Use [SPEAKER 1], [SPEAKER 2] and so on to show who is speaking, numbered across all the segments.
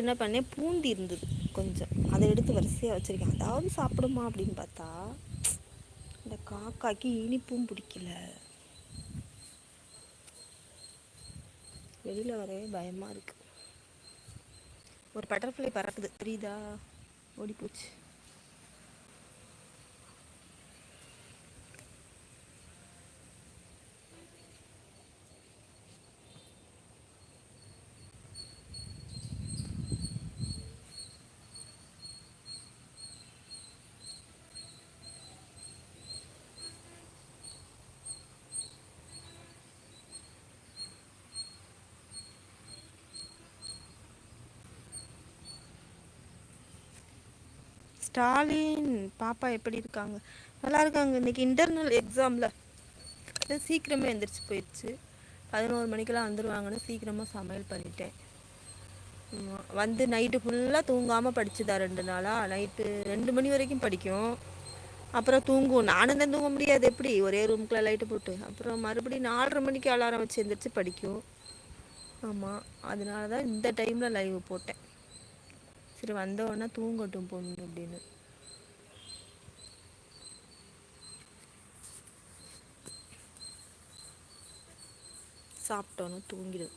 [SPEAKER 1] என்ன பண்ணேன் பூந்தி இருந்தது கொஞ்சம். அதை எடுத்து வரிசையாக வச்சுருக்கேன். அதாவது சாப்பிடுமா அப்படின்னு பார்த்தா இந்த காக்காய்க்கு இனிப்பும் பிடிக்கல. வெளியில் வரவே பயமாக இருக்குது ஒரு பட்டர்ஃப்ளை பறக்குது. தெரியுதா ஓடி போச்சு ஸ்டாலின் பாப்பா எப்படி இருக்காங்க? நல்லா இருக்காங்க. இன்னைக்கு இன்டர்னல் எக்ஸாமில் சீக்கிரமே எந்திரிச்சு போயிடுச்சு பதினோரு மணிக்கெல்லாம் வந்துடுவாங்கன்னு சீக்கிரமாக சமையல் பண்ணிட்டேன். வந்து நைட்டு ஃபுல்லாக தூங்காமல் படிச்சுதா ரெண்டு நாளாக நைட்டு ரெண்டு மணி வரைக்கும் படிக்கும். அப்புறம் தூங்கும் நானும் தான் தூங்க முடியாது. எப்படி? ஒரே ரூம்குள்ளே லைட்டு போட்டு. அப்புறம் மறுபடியும் நாலரை மணிக்கு அலாரம் வச்சு எந்திரிச்சு படிக்கும். ஆமாம் அதனால தான் இந்த டைமில் லைவ் போட்டேன். சரி வந்தவொடனே தூங்கட்டும் பொண்ணு அப்படின்னு. சாப்பிட்டோன்னு தூங்கிடும்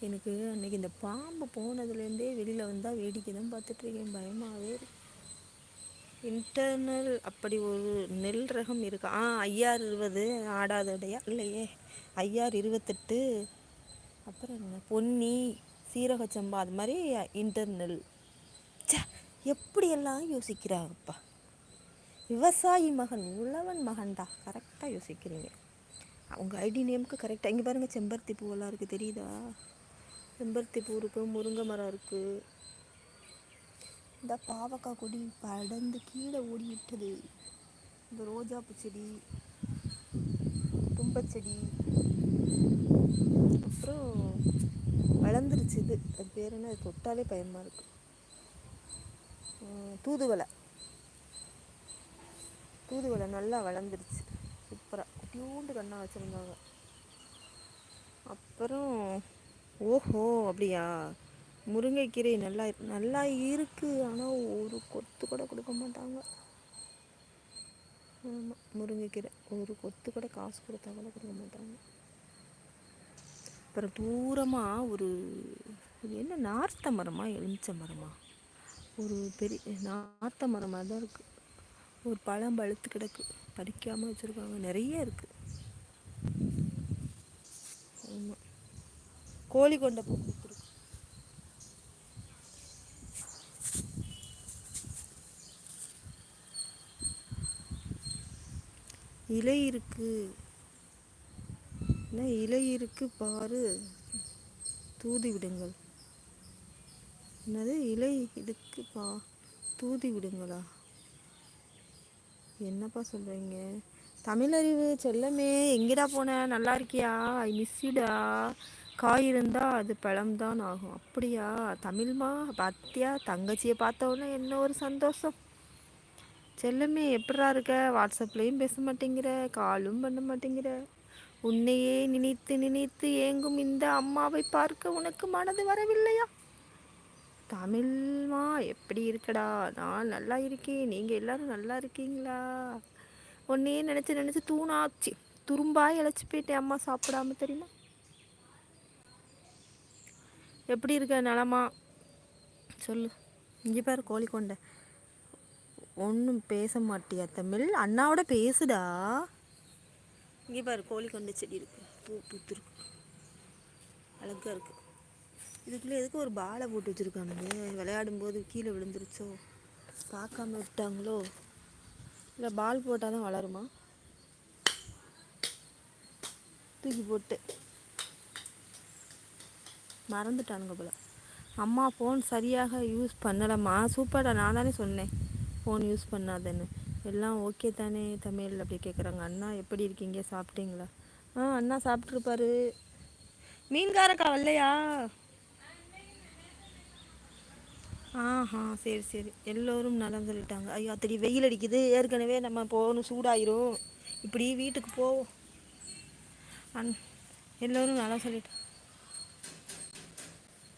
[SPEAKER 1] எனக்கு அன்னைக்கு இந்த பாம்பு போனதுலேருந்தே வெளியில் வந்தால் வேடிக்கை தான் பார்த்துட்ருக்கேன் பயமாகவே இன்டர்னல் அப்படி ஒரு நெல் ரகம் இருக்கா. ஆ ஐயாறு இருபது. ஆடாதடையா? இல்லையே. ஐயாறு இருபத்தெட்டு. அப்புறம் என்ன? பொன்னி. சீரக சம்பா அது மாதிரி இன்டர்னல் ச எப்படியெல்லாம் யோசிக்கிறாப்பா விவசாயி மகன் உழவன் மகன்டா? கரெக்டாக யோசிக்கிறீங்க. அவங்க ஐடி நேமுக்கு கரெக்டாக இங்கே பாருங்கள் செம்பருத்தி பூவெல்லாம் இருக்குது தெரியுதா? செம்பருத்தி பூ இருக்குது முருங்கை மரம் இருக்குது இந்த பாவக்காய் கொடி படந்து கீழே ஓடிவிட்டது. இந்த ரோஜாப்பூ செடி தும்பச்செடி அப்புறம் வளர்ந்துருச்சு இது. அது பேர் என்ன? அது தொட்டாலே பயமாக இருக்குது தூதுவலை தூதுவலை நல்லா வளர்ந்துருச்சு. சூப்பராக குட்டியூண்டு கண்ணாக வச்சுருந்தாங்க. அப்புறம் ஓஹோ அப்படியா? முருங்கைக்கீரை நல்லா நல்லா இருக்குது ஆனால் ஒரு கொத்து கூட கொடுக்க மாட்டாங்க. ஆமாம் முருங்கைக்கீரை. ஒரு கொத்து கூட காசு கொடுத்தா கூட கொடுக்க மாட்டாங்க. அப்புறம் தூரமாக ஒரு என்ன நார்த்த மரமா எலுமிச்ச மரமா? ஒரு பெரிய நார்த்த மரமாக தான் இருக்குது ஒரு பழம் பழுத்து கிடக்கு. பறிக்காமல் வச்சுருக்காங்க. நிறைய இருக்குது ஆமாம் கோழி கொண்ட பூ கொடுத்துருக்கு இலை இருக்குது என்ன இலை பாரு. தூதி விடுங்கள். என்னது? இலை இதுக்கு பா. தூதி விடுங்களா? என்னப்பா சொல்கிறீங்க தமிழறிவு செல்லமே எங்கடா போன? நல்லா இருக்கியா? ஐ மிஸ்ஸிடா காய் இருந்தால் அது பழம்தான் ஆகும். அப்படியா? தமிழ்மா பார்த்தியா தங்கச்சியை பார்த்தோன்னே என்ன ஒரு சந்தோஷம். செல்லமே எப்படா இருக்க? வாட்ஸ்அப்லேயும் பேச மாட்டேங்கிற காலும் பண்ண மாட்டேங்கிற. உன்னையே நினைத்து நினைத்து ஏங்கும் இந்த அம்மாவை பார்க்க உனக்கு மனது வரவில்லையா? தமிழ்மா எப்படி இருக்கடா? நான் நல்லா இருக்கேன். நீங்கள் எல்லாரும் நல்லா இருக்கீங்களா? உன்னையே நினச்சி நினச்சி தூணாச்சு. துரும்பாய் இழைச்சி போயிட்டேன் அம்மா சாப்பிடாம தெரியுமா? எப்படி இருக்க நலமா? சொல்லு. இங்கே பாரு கோழிக்கொண்டை ஒன்றும் பேச மாட்டியா தமிழ்? அண்ணாவோட பேசுடா. இங்கே பாரு கோழி கொண்ட செடி இருக்குது பூ பூத்துருக்கு. அழகாக இருக்குது இதுக்குள்ளே எதுக்கு ஒரு பாலை போட்டு வச்சுருக்கானுங்க விளையாடும் போது கீழே விழுந்துருச்சோ? பார்க்காம விட்டாங்களோ? இல்லை பால் போட்டால் தான் வளருமா? தூக்கி போட்டு. மறந்துட்டானுங்க போல. அம்மா ஃபோன் சரியாக யூஸ் பண்ணலம்மா. சூப்பராக நான் தானே சொன்னேன். ஃபோன் யூஸ் பண்ணாதேன்னு. எல்லாம் ஓகே தானே தமிழ் அப்படி கேட்குறாங்க அண்ணா எப்படி இருக்கீங்க? சாப்பிட்டீங்களா? ஆ அண்ணா சாப்பிட்ருப்பாரு மீன்காரக்கா வரலையா? ஆஹா சரி சரி. எல்லோரும் நலம் சொல்லிட்டாங்க ஐயோ அத்தடி வெயில் அடிக்குது. ஏற்கனவே நம்ம போகணும் சூடாயிரும். இப்படி வீட்டுக்கு போவோம் அன் எல்லோரும் நல்லா சொல்லிட்டாங்க